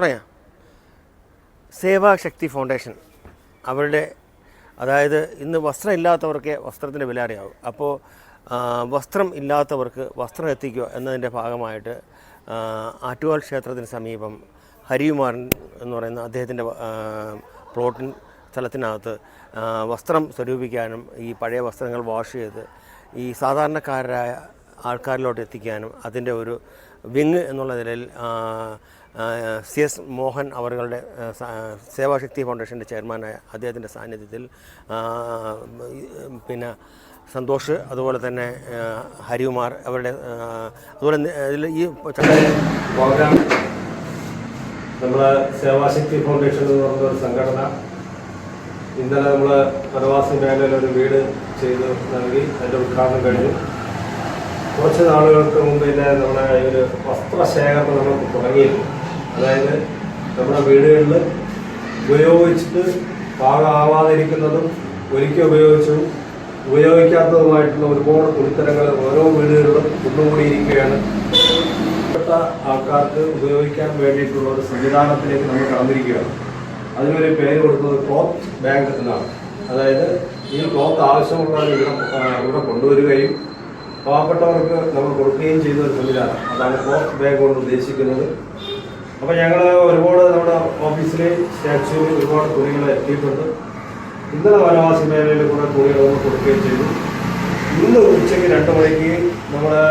പറയാം. സേവാശക്തി ഫൗണ്ടേഷൻ അവരുടെ അതായത് ഇന്ന് വസ്ത്രം ഇല്ലാത്തവർക്ക് വസ്ത്രത്തിന്റെ വില അറിയാവും. അപ്പോൾ വസ്ത്രം ഇല്ലാത്തവർക്ക് വസ്ത്രം എത്തിക്കുക എന്നതിന്റെ ഭാഗമായിട്ട് ആറ്റുകാൽ ക്ഷേത്രത്തിന് സമീപം ഹരികുമാരൻ എന്ന് പറയുന്ന അദ്ദേഹത്തിന്റെ പ്ലോട്ടിൻ സ്ഥലത്തിനകത്ത് വസ്ത്രം സ്വരൂപിക്കാനും ഈ പഴയ വസ്ത്രങ്ങൾ വാഷ് ചെയ്ത് ഈ സാധാരണക്കാരായ ആൾക്കാരിലോട്ട് എത്തിക്കാനും അതിന്റെ ഒരു വിങ് എന്നുള്ള നിലയിൽ സി എസ് മോഹൻ അവരുടെ സേവാശക്തി ഫൗണ്ടേഷന്റെ ചെയർമാനായ അദ്ദേഹത്തിന്റെ സാന്നിധ്യത്തിൽ പിന്നെ സന്തോഷ് അതുപോലെ തന്നെ ഹരികുമാർ അവരുടെ അതുപോലെ ഈ പ്രോഗ്രാം നമ്മൾ സേവാശക്തി ഫൗണ്ടേഷൻ എന്ന് പറഞ്ഞ ഒരു സംഘടന ഇന്നലെ നമ്മൾ വനവാസി മേഖലയിൽ ഒരു വീട് ചെയ്ത് നൽകി. അതിന്റെ ഉദ്ഘാടനം കഴിഞ്ഞു. കുറച്ച് നാളുകൾക്ക് മുമ്പ് തന്നെ നമ്മുടെ ഒരു വസ്ത്രശേഖരണം നമ്മൾ തുടങ്ങിയിരുന്നു. അതായത് നമ്മുടെ വീടുകളിൽ ഉപയോഗിച്ചിട്ട് പാകമാവാതിരിക്കുന്നതും ഒരിക്കൽ ഉപയോഗിച്ചതും ഉപയോഗിക്കാത്തതുമായിട്ടുള്ള ഒരുപാട് തുണിത്തരങ്ങൾ ഓരോ വീടുകളിലും കുന്നുകൂടിയിരിക്കുകയാണ് പാവപ്പെട്ട ആൾക്കാർക്ക് ഉപയോഗിക്കാൻ വേണ്ടിയിട്ടുള്ള ഒരു സംവിധാനത്തിലേക്ക് നമ്മൾ കടന്നിരിക്കുകയാണ്. അതിനൊരു പേര് കൊടുക്കുന്നത് ക്ലോത്ത് ബാങ്ക് എന്നാണ്. അതായത് ഈ ക്ലോത്ത് ആവശ്യമുള്ളവർ ഇവിടെ ഇവിടെ കൊണ്ടുവരികയും പാവപ്പെട്ടവർക്ക് നമ്മൾ കൊടുക്കുകയും ചെയ്ത ഒരു സംവിധാനം അതാണ് ഇപ്പോൾ ബാങ്ക് കൊണ്ട് ഉദ്ദേശിക്കുന്നത്. അപ്പോൾ ഞങ്ങൾ ഒരുപാട് നമ്മുടെ ഓഫീസിലെ സ്റ്റാച്യൂവിൽ ഒരുപാട് തുണികൾ എത്തിയിട്ടുണ്ട്. ഇന്നലെ വനവാസി മേഖലയിൽ കൂടെ തുണികൾ നമ്മൾ കൊടുക്കുകയും ചെയ്തു. ഇന്ന് ഉച്ചയ്ക്ക് രണ്ട് മണിക്ക് നമ്മുടെ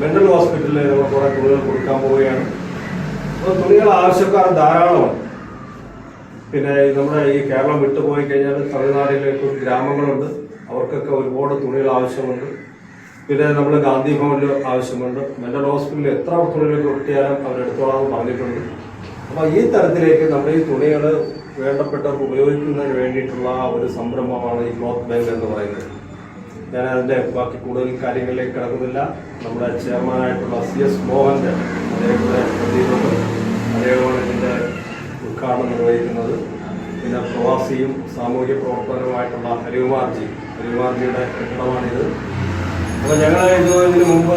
മെന്റൽ ഹോസ്പിറ്റലിൽ നമ്മൾ കുറേ തുണികൾ കൊടുക്കാൻ പോവുകയാണ്. അപ്പോൾ തുണികൾ ആവശ്യക്കാർ ധാരാളമാണ്. പിന്നെ നമ്മുടെ ഈ കേരളം വിട്ടുപോയി കഴിഞ്ഞാൽ തമിഴ്നാട്ടിലേക്ക് ഗ്രാമങ്ങളുണ്ട്. അവർക്കൊക്കെ ഒരുപാട് തുണികൾ ആവശ്യമുണ്ട്. പിന്നെ നമ്മൾ ഗാന്ധി ഭവനിൽ ആവശ്യമുണ്ട്. മെന്റൽ ഹോസ്പിറ്റലിൽ എത്ര തുണികൾ കിട്ടിയാലും അവരെടുത്തോളാം പറഞ്ഞിട്ടുണ്ട്. അപ്പോൾ ഈ തരത്തിലേക്ക് നമ്മുടെ ഈ തുണികൾ വേണ്ടപ്പെട്ടവർക്ക് ഉപയോഗിക്കുന്നതിന് വേണ്ടിയിട്ടുള്ള ഒരു സംരംഭമാണ് ഈ ക്ലോത്ത് ബാങ്ക് എന്ന് പറയുന്നത്. ഞാൻ അതിന്റെ ബാക്കി കൂടുതൽ കാര്യങ്ങളിലേക്ക് കിടക്കുന്നില്ല. നമ്മുടെ ചെയർമാനായിട്ടുള്ള സി എസ് മോഹന്റെ അദ്ദേഹത്തിന്റെ പ്രതിയുണ്ട് അദ്ദേഹമാണ് ഇതിന്റെ ഉദ്ഘാടനം നിർവഹിക്കുന്നത്. പിന്നെ പ്രവാസിയും സാമൂഹ്യ പ്രവർത്തനവുമായിട്ടുള്ള ഹരികുമാർജി. ഹരികുമാർജിയുടെ കെട്ടിടമാണിത്. അപ്പോൾ ഞങ്ങൾ ഇതുപോലെ മുമ്പ്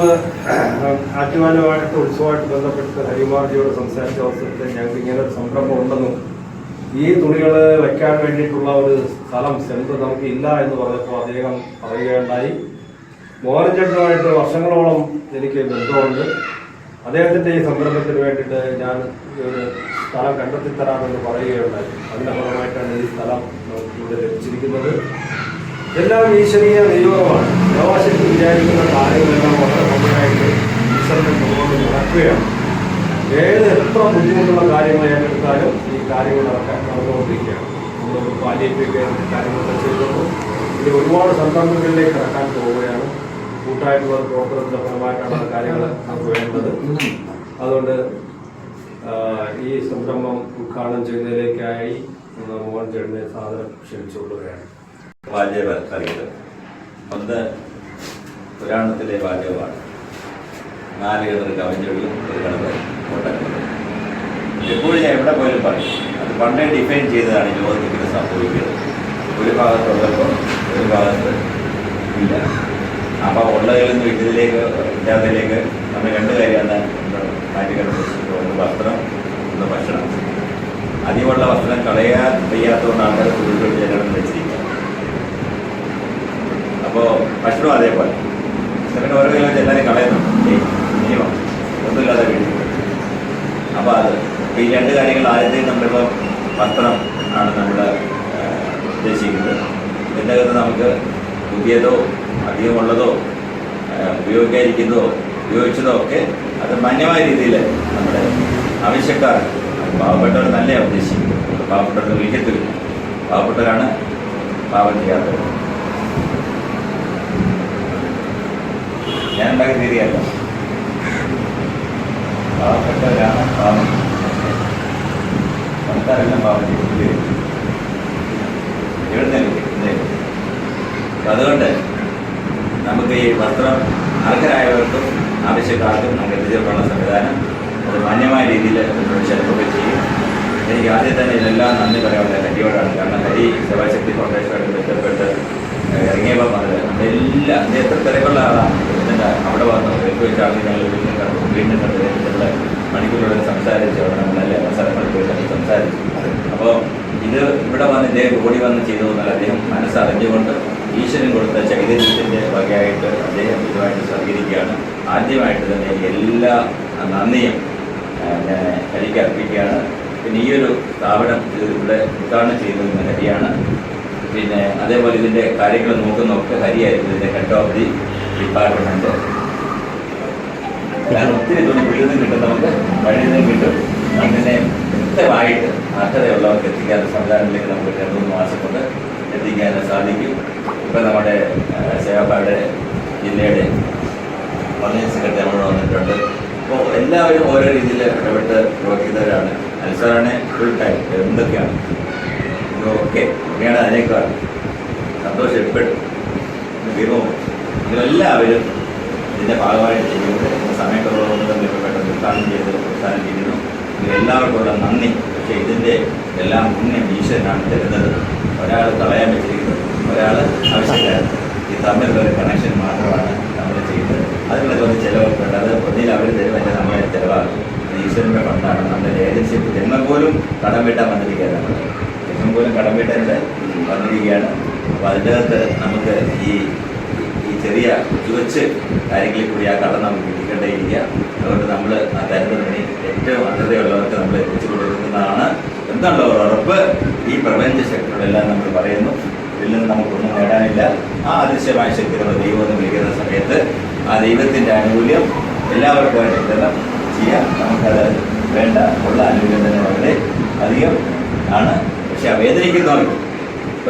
ആറ്റുമാനമായിട്ട് ഉത്സവമായിട്ട് ബന്ധപ്പെട്ട് ഹരിമാർജിയോട് സംസാരിച്ച അവസരത്തിൽ ഞങ്ങൾക്ക് ഇങ്ങനെ ഒരു സംരംഭം ഉണ്ടെന്നും ഈ തുണികൾ വെക്കാൻ വേണ്ടിയിട്ടുള്ള ഒരു സ്ഥലം സെന്റർ നമുക്ക് ഇല്ല എന്ന് പറഞ്ഞപ്പോൾ അദ്ദേഹം പറയുകയുണ്ടായി. മോഹൻചേട്ടനുമായിട്ട് വർഷങ്ങളോളം എനിക്ക് ബന്ധമുണ്ട്. അദ്ദേഹത്തിന്റെ ഈ സംരംഭത്തിന് വേണ്ടിയിട്ട് ഞാൻ ഒരു സ്ഥലം കണ്ടെത്തി തരാമെന്ന് പറയുകയുണ്ടായി. അതിന്റെ ഈ സ്ഥലം നമുക്ക് ഇവിടെ ലഭിച്ചിരിക്കുന്നത്. എല്ലാം ഈശ്വരീയ നിയോഗമാണ് ദേവാശക്തി വിചാരിക്കുന്ന കാര്യങ്ങളെല്ലാം വളരെ നന്നായിട്ട് ഈശ്വരനെ മുന്നോട്ട് നടക്കുകയാണ്. ഏത് എത്ര ബുദ്ധിമുട്ടുള്ള കാര്യങ്ങൾ ഏറ്റെടുത്താലും ഈ കാര്യങ്ങൾ നടക്കാൻ നടന്നുകൊണ്ടിരിക്കുകയാണ്. നമ്മൾ പാലിയേറ്റീവ് കെയർ കാര്യങ്ങളൊക്കെ ചെയ്തപ്പോൾ ഇനി ഒരുപാട് സംരംഭങ്ങളിലേക്ക് കടക്കാൻ പോവുകയാണ്. കൂട്ടായിട്ടുള്ള പ്രവർത്തനത്തിന്റെ ഫലമായിട്ടാണ് ആ കാര്യങ്ങൾ നമുക്ക് വേണ്ടത്. അതുകൊണ്ട് ഈ സംരംഭം ഉദ്ഘാടനം ചെയ്യുന്നതിലേക്കായി മോഹൻ ചേട്ടനെ സാധനം ക്ഷണിച്ചുകൊള്ളുകയാണ്. പാചക കറികൾ ഒന്ന് പുരാണത്തിലെ വാചകമാണ് നാല് കിണർ കവഞ്ചൊടിയും ഒരു കിണർ എപ്പോഴും ഞാൻ എവിടെ പോയാലും പറയും അത് പണ്ടേ ഡിഫൈൻ ചെയ്തതാണ് ലോകത്തിൽ ഇങ്ങനെ സംഭവിക്കുന്നത്. ഒരു ഭാഗത്തുള്ളപ്പോൾ ഒരു ഭാഗത്ത് ഇല്ല. അപ്പോൾ ഉള്ളതിൽ നിന്ന് ഇതിലേക്ക് ഇല്ലാത്തതിലേക്ക് നമ്മൾ രണ്ട് കാര്യമാണ് മാറ്റിക്കിടന്നത് ഒന്ന് വസ്ത്രം ഒന്ന് ഭക്ഷണം. അധികമുള്ള വസ്ത്രം കളയാൻ വയ്യാത്തതുകൊണ്ട് ആൾക്കാർ കൂടുതൽ ജനങ്ങൾ വെച്ചിരിക്കുക അപ്പോൾ ഭക്ഷണം അതേപോലെ. ചിലരുടെ ഓരോ കിലോ എല്ലാവരും കളയുന്നു. മിനിമം ഒന്നുമില്ലാതെ വീട്ടിൽ അപ്പോൾ അത്. ഈ രണ്ട് കാര്യങ്ങൾ ആദ്യത്തെ നമ്മളിപ്പോൾ വസ്ത്രം ആണ് നമ്മൾ ഉദ്ദേശിക്കുന്നത്. ഇതിന്റെ അകത്ത് നമുക്ക് പുതിയതോ അധികമുള്ളതോ ഉപയോഗിക്കാതിരിക്കുന്നതോ ഉപയോഗിച്ചതോ ഒക്കെ അത് മാന്യമായ രീതിയിൽ നമ്മുടെ ആവശ്യക്കാർ പാവപ്പെട്ടവർ നല്ല ഉദ്ദേശിക്കുന്നത്. പാവപ്പെട്ടവർ വിളിക്കത്തില്ല പാവപ്പെട്ടവരാണ് പാവം ചെയ്യാത്തവർ. ഞാൻ ഉണ്ടാക്കി തീരുകയല്ല പാവപ്പെട്ടവരാണ് പാവം. പണക്കാരെല്ലാം പാവം ചെയ്തു എവിടെ അപ്പം അതുകൊണ്ട് നമുക്ക് ഈ വസ്ത്രം അർഹരായവർക്കും ആവശ്യക്കാർക്കും നമുക്ക് എത്തിച്ചേർക്കാനുള്ള സംവിധാനം അത് മാന്യമായ രീതിയിൽ ചെലപ്പൊക്കെ ചെയ്യും. എനിക്ക് ആദ്യം തന്നെ ഇതെല്ലാം നന്ദി പറയാനുള്ള കരിയോടാണ് കാരണം ഹരി സേവാശക്തി ഫൗണ്ടേഷനുമായിട്ട് ബന്ധപ്പെട്ട് ഇറങ്ങിയപ്പോൾ അത് എല്ലാ എത്ര തിരക്കുള്ള ആളാണ്. എന്നിട്ട് അവിടെ വന്ന് വീട്ടിൽ വെച്ചാണെങ്കിൽ ഞങ്ങൾ വീണ്ടും കണ്ടു. വീണ്ടും കണ്ടു ഇവിടെ മണിക്കൂറുകൾ സംസാരിച്ചു അവിടെ നമ്മൾ നല്ല അവസരങ്ങളിൽ പോയി സംസാരിച്ചു. അപ്പോൾ ഇത് ഇവിടെ വന്ന് ഇദ്ദേഹം ഓടി വന്ന് ചെയ്തു എന്നാൽ അദ്ദേഹം മനസ്സറിഞ്ഞുകൊണ്ട് ഈശ്വരൻ കൊടുത്ത ചൈതന്യത്തിന്റെ വകയായിട്ട് അദ്ദേഹം ഇതുമായിട്ട് സഹകരിക്കുകയാണ്. ആദ്യമായിട്ട് തന്നെ എല്ലാ നന്ദിയും ഞാൻ ഹരിക്ക് അർപ്പിക്കുകയാണ്. പിന്നെ ഈ ഒരു സ്ഥാപനം ഇവിടെ ഉദ്ഘാടനം ചെയ്തത് ഹരിയാണ്. പിന്നെ അതേപോലെ ഇതിന്റെ കാര്യങ്ങൾ നോക്കുന്നൊക്കെ ഹരിയായിരുന്നു. ഇതിന്റെ ഹെഡ് ഡിപ്പാർട്ട്മെന്റ് കാരണം ഒത്തിരി തുണി വീട്ടിൽ കിട്ടും നമുക്ക് നിന്ന് കിട്ടും. അങ്ങനെ കൃത്യമായിട്ട് അർഹതയുള്ളവർക്ക് എത്തിക്കാത്ത സംവിധാനത്തിലേക്ക് നമുക്ക് രണ്ട് മാസം കൊണ്ട് എത്തിക്കാൻ സാധിക്കും. ഇപ്പം നമ്മുടെ സേവാഭായുടെ ജില്ലയുടെ പഞ്ചായത്ത് സെക്രട്ടറി നമ്മൾ വന്നിട്ടുണ്ട്. അപ്പോൾ എല്ലാവരും ഓരോ രീതിയിൽ ഇടപെട്ട് പ്രവർത്തിക്കുന്നവരാണ് അനുസരണ ഫുൾ ടൈം എന്തൊക്കെയാണ്? ഓക്കെ അങ്ങനെയാണ് അതിനേക്കാൾ സന്തോഷം എപ്പോഴും വിഭവം ഇതെല്ലാവരും ഇതിന്റെ ഭാഗമായിട്ട് ചെയ്യുന്നത് സമയക്കുറവുകൊണ്ട് നമ്മൾ പെട്ടെന്ന് ഉദ്ഘാടനം ചെയ്ത് ഉദ്ഘാടനം ചെയ്യുന്നു. നിങ്ങളെല്ലാവർക്കുള്ള നന്ദി. പക്ഷേ ഇതിന്റെ എല്ലാം മുന്നേ ഈശ്വരനാണ് തരുന്നത് ഒരാൾ തളയാൻ വെച്ചിരിക്കുന്നത് ഒരാൾ ആവശ്യക്കാരൻ. ഈ തമ്മിലുള്ള ഒരു കണക്ഷൻ മാത്രമാണ് നമ്മൾ ചെയ്യുന്നത്. അതിനുള്ള കുറച്ച് ചിലവൊക്കെ ഉണ്ട്. അത് ഒന്നിൽ അവർ തരുമല്ല നമ്മളെ ചിലവാകും ഈശ്വരന്റെ ഫണ്ടാണ്. നമ്മുടെ ഏജൻസി ജന്മം പോലും കടം വീട്ടാൻ വന്നിരിക്കുകയാണ്. നമ്മൾ ജന്മം പോലും കടം വീട്ടാൻ വന്നിരിക്കുകയാണ്. അപ്പോൾ അതിന്റെ അകത്ത് നമുക്ക് ഈ ചെറിയ ചുവച്ച് കാര്യങ്ങളിൽ കൂടി ആ കടന്ന് നമുക്ക് കിട്ടിക്കൊണ്ടേയിരിക്കുക അതുകൊണ്ട് നമ്മൾ ആ തരുന്നതിന് ഏറ്റവും അർഹതയുള്ളവർക്ക് നമ്മൾ എത്തിച്ചു കൊടുക്കുന്നതാണ് ഒരു ഉറപ്പ്? ഈ പ്രപഞ്ച ശക്തികളെല്ലാം നമ്മൾ പറയുന്നു. ഇതിൽ നിന്ന് നമുക്കൊന്നും നേടാനില്ല. ആ അദൃശ്യമായ ശക്തി നമ്മൾ ദൈവം എന്ന് വിളിക്കുന്ന സമയത്ത് ആ ദൈവത്തിന്റെ ആനുകൂല്യം എല്ലാവർക്കുമായിട്ട് വിതരണം ചെയ്യാം. നമുക്കത് വേണ്ട. ഉള്ള ആനുകൂല്യം തന്നെ വളരെ അധികം ആണ്. പക്ഷെ വേദനിക്കുന്നവർക്ക്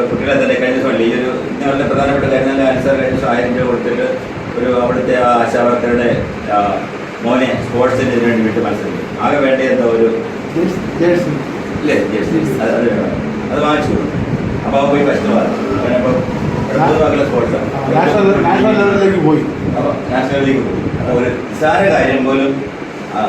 കുട്ടികളെ തന്നെ കഴിഞ്ഞ ദിവസം ഈ ഒരു ഞങ്ങളുടെ പ്രധാനപ്പെട്ട കാര്യം തന്നെ ആൻസർ കഴിഞ്ഞ ദിവസം ആയിരം രൂപ കൊടുത്തിട്ട് ഒരു അവിടുത്തെ ആ ആശാവർക്കറുടെ മോനെ സ്പോർട്സിന് ഇതിനു വേണ്ടി വിട്ട് മത്സരിക്കും ആകെ വേണ്ട എന്താ ഒരു ഇല്ലേ? അത് അത് വേണം. അത് വാങ്ങിച്ചു കൊടുക്കും അപ്പോൾ അവൻ പോയി ഫസ്റ്റ് സ്പോർട്സാണ് നാഷണൽ ലെവലിലേക്ക് പോയി. അപ്പോൾ നാഷണൽ ലീഗ് പോയി. അപ്പോൾ ഒരു നിസ്സാര കാര്യം പോലും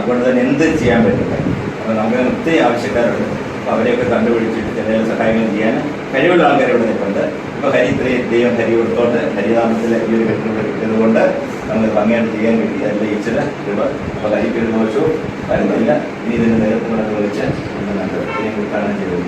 കൊണ്ട് തന്നെ എന്ത് ചെയ്യാൻ പറ്റില്ല അപ്പോൾ നമുക്ക് ഒത്തിരി ആവശ്യക്കാരുണ്ട്. അപ്പോൾ അവരെയൊക്കെ കണ്ടുപിടിച്ചിട്ട് ചില സഹായങ്ങൾ ചെയ്യാൻ കഴിവുള്ള ആൾക്കാർ ഇവിടെ നിൽപ്പുണ്ട്. ഇപ്പോൾ ഹരി ഇത്രയും ദൈവം ഹരി കൊടുത്തോണ്ട് ഹരിതാമത്തിൽ ഈ ഒരു കെട്ടിടം കിട്ടിയതുകൊണ്ട് നമുക്ക് ഭംഗിയായിട്ട് ചെയ്യാൻ കിട്ടി അതിന്റെ ഈശ്വര രൂപ അപ്പോൾ ഹരിക്ക് ഒരു ദോഷവും വരുന്നില്ല ഇനി ഇതിന്റെ നേരത്തിനോട് വിളിച്ച് നമ്മൾ ഇതിനെ ഉദ്ഘാടനം ചെയ്തു.